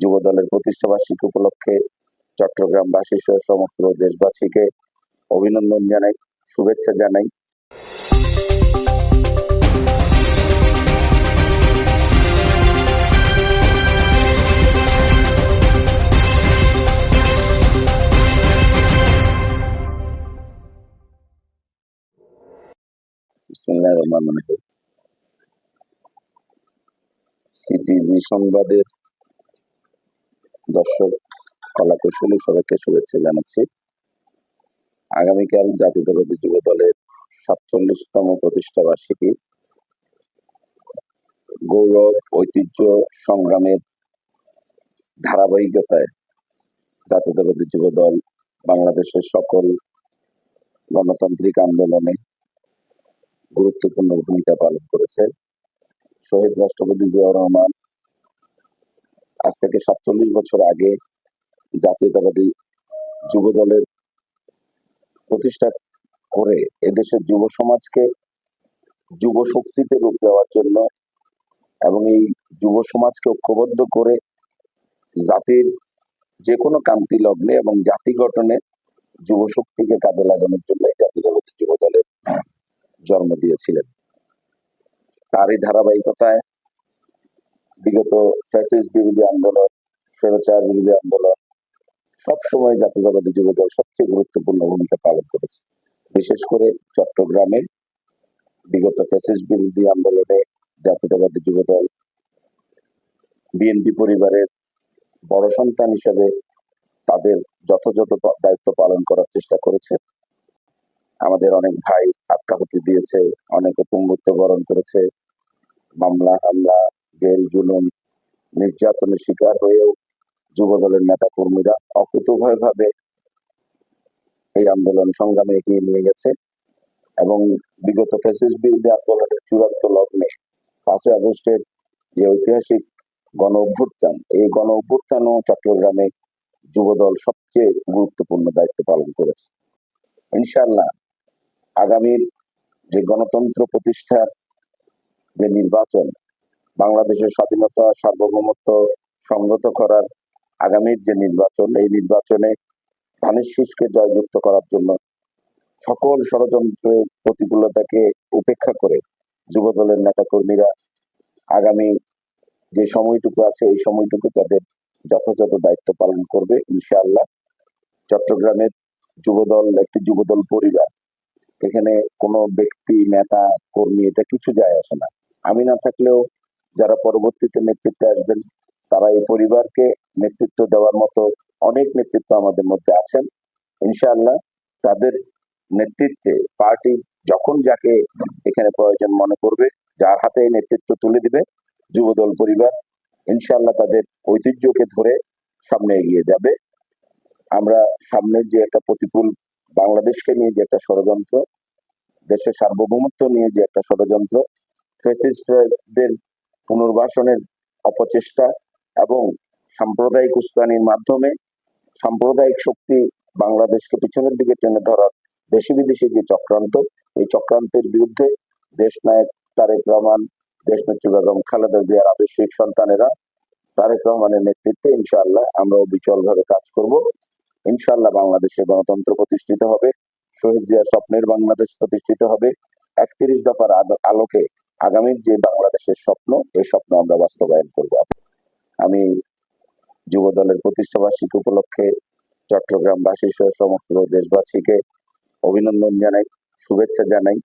যুব দলের প্রতিষ্ঠাবার্ষিকী উপলক্ষে চট্টগ্রামবাসী সহ সমগ্র দেশবাসীকে অভিনন্দন জানাই শুভেচ্ছা জানাই। সিটিজি সংবাদের দর্শক কলাকুশলী সবাইকে শুভেচ্ছা জানাচ্ছি। আগামীকাল জাতীয়তাবাদী যুব দলের সাতচল্লিশতম প্রতিষ্ঠা বার্ষিকী। গৌরব, ঐতিহ্য সংগ্রামের ধারাবাহিকতায় জাতীয়তাবাদী যুব দল বাংলাদেশের সকল গণতান্ত্রিক আন্দোলনে গুরুত্বপূর্ণ ভূমিকা পালন করেছে। শহীদ রাষ্ট্রপতি জিয়াউর রহমান আজ থেকে সাতচল্লিশ বছর আগে জাতীয়তাবাদী যুব দলের প্রতিষ্ঠা করে এদেশের যুব সমাজকে যুব শক্তিতে রূপ দেওয়ার জন্য এবং এই যুব সমাজকে ঐক্যবদ্ধ করে জাতির যে কোনো কান্তি লগ্নে এবং জাতি গঠনে যুব শক্তিকে কাজে লাগানোর জন্য এই জাতীয়তাবাদী যুব দলের জন্ম দিয়েছিলেন। তারই ধারাবাহিকতায় বিগত ফ্যাসিস্ট বিরোধী আন্দোলন, স্বৈরাচার বিরোধী আন্দোলন সবসময় জাতীয়তাবাদী যুব দল সবচেয়ে গুরুত্বপূর্ণ ভূমিকা পালন করেছে। বিশেষ করে চট্টগ্রামে বিগত ফ্যাসিস্ট বিরোধী আন্দোলনে জাতীয়তাবাদী যুব দল বিএনপি পরিবারের বড় সন্তান হিসেবে তাদের যথাযথ দায়িত্ব পালন করার চেষ্টা করেছে। আমাদের অনেক ভাই আত্মাহতি দিয়েছে, অনেকে পঙ্গুত্ব বরণ করেছে। মামলা, হামলা জেল, জুলুম, নির্যাতনের শিকার হয়েও যুব দলের নেতা কর্মীরা অকুতভয় ভাবে এই আন্দোলন সংগ্রামে এগিয়ে নিয়ে গেছে এবং বিগত ফ্যাসিস্ট বিরোধী আন্দোলনের চূড়ান্ত লগ্নে পাঁচই আগস্টের যে ঐতিহাসিক গণ অভ্যুত্থান, এই গণ অভ্যুত্থানও চট্টগ্রামে যুবদল সবচেয়ে গুরুত্বপূর্ণ দায়িত্ব পালন করেছে। ইনশাল্লাহ আগামীর যে গণতন্ত্র প্রতিষ্ঠার যে নির্বাচন বাংলাদেশের স্বাধীনতা সার্বভৌমত্ব সংগত করার আগামীর যে নির্বাচন, এই নির্বাচনে ধানের শীষকে জয়যুক্ত করার জন্য সকল ষড়যন্ত্রের প্রতিকূলতাকে উপেক্ষা করে যুবদলের নেতাকর্মীরা আগামী যে সময়টুকু আছে, এই সময়টুকু তাদের যথাযথ দায়িত্ব পালন করবে ইনশাআল্লাহ। চট্টগ্রামের যুবদল একটি যুবদল পরিবার। এখানে কোনো ব্যক্তি, নেতা, কর্মী, এটা কিছু যায় আসে না। আমি না থাকলেও যারা পরবর্তীতে নেতৃত্বে আসবেন, তারা এই পরিবারকে নেতৃত্ব দেওয়ার মতো অনেক নেতৃত্ব আমাদের মধ্যে আছেন। ইনশাআল্লাহ তাদের নেতৃত্বে পার্টি যখন যাকে এখানে প্রয়োজন মনে করবে, যার হাতে নেতৃত্ব তুলে দিবে, যুবদল পরিবার ইনশাআল্লাহ তাদের ঐতিহ্যকে ধরে সামনে এগিয়ে যাবে। আমরা সামনের যে একটা প্রতিকূল বাংলাদেশকে নিয়ে যে একটা ষড়যন্ত্র, দেশের সার্বভৌমত্ব নিয়ে যে একটা ষড়যন্ত্র, ফ্যাসিস্টদের পুনর্বাসনের অপচেষ্টা এবং সাম্প্রদায়িক উস্কানির মাধ্যমে সাম্প্রদায়িক শক্তি বাংলাদেশকে পিছনের দিকে টেনে ধরার দেশি বিদেশি যে চক্রান্ত, এই চক্রান্তের বিরুদ্ধে দেশ নায়ক তারেক রহমান দেশ নেত্রী বেগম খালেদা জিয়ার আদর্শিক সন্তানেরা তারেক রহমানের নেতৃত্বে ইনশাআল্লাহ আমরা অবিচল ভাবে কাজ করব। ইনশাআল্লাহ বাংলাদেশে গণতন্ত্র প্রতিষ্ঠিত হবে, শহীদ জিয়ার স্বপ্নের বাংলাদেশ প্রতিষ্ঠিত হবে, একত্রিশ দফার আলোকে আগামীর যে বাংলাদেশের স্বপ্ন, এই স্বপ্ন আমরা বাস্তবায়ন করব। আমি যুব দলের প্রতিষ্ঠা বার্ষিকী উপলক্ষে চট্টগ্রামবাসী সহ সমগ্র দেশবাসীকে অভিনন্দন জানাই, শুভেচ্ছা জানাই।